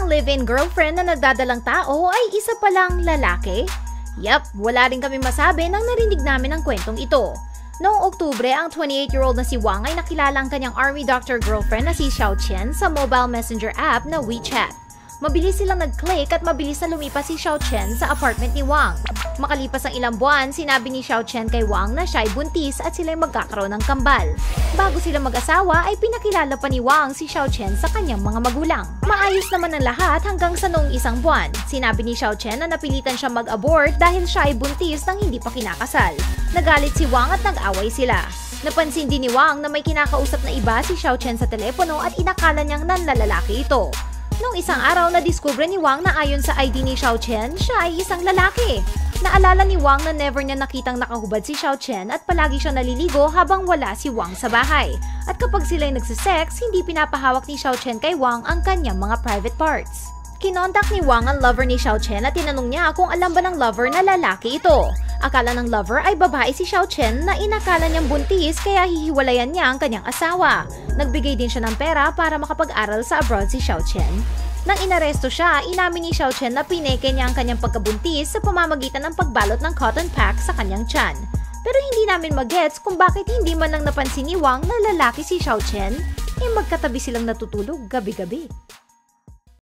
isang live-in girlfriend na nagdadalang tao ay isa palang lalaki? Yep, wala rin kami masabi nang narinig namin ang kwentong ito. Noong Oktubre, ang 28-year-old na si Wang ay nakilala ang kanyang army doctor girlfriend na si Xiao Chen sa mobile messenger app na WeChat. Mabilis silang nag-click at mabilis na lumipas si Xiao Chen sa apartment ni Wang. Makalipas ang ilang buwan, sinabi ni Xiao Chen kay Wang na siya ay buntis at sila'y magkakaroon ng kambal. Bago sila mag-asawa ay pinakilala pa ni Wang si Xiao Chen sa kanyang mga magulang. Maayos naman ang lahat hanggang sa noong isang buwan. Sinabi ni Xiao Chen na napilitan siya mag-abort dahil siya ay buntis nang hindi pa kinakasal. Nagalit si Wang at nag-away sila. Napansin din ni Wang na may kinakausap na iba si Xiao Chen sa telepono at inakala niyang nanlalalaki ito. Noong isang araw na diskubre ni Wang na ayon sa ID ni Xiao Chen, siya ay isang lalaki. Naalala ni Wang na never niya nakitang nakahubad si Xiao Chen at palagi siya naliligo habang wala si Wang sa bahay. At kapag sila'y nagsisex, hindi pinapahawak ni Xiao Chen kay Wang ang kanyang mga private parts. Kinontak ni Wang ang lover ni Xiao Chen at tinanong niya kung alam ba ng lover na lalaki ito. Akala ng lover ay babae si Xiao Chen na inakala niyang buntis kaya hihiwalayan niya ang kanyang asawa. Nagbigay din siya ng pera para makapag-aral sa abroad si Xiao Chen. Nang inaresto siya, inamin ni Xiao Chen na pineke niya ang kanyang pagkabuntis sa pamamagitan ng pagbalot ng cotton pack sa kanyang tiyan. Pero hindi namin magets kung bakit hindi man lang napansin ni Wang na lalaki si Xiao Chen, eh magkatabi silang natutulog gabi-gabi.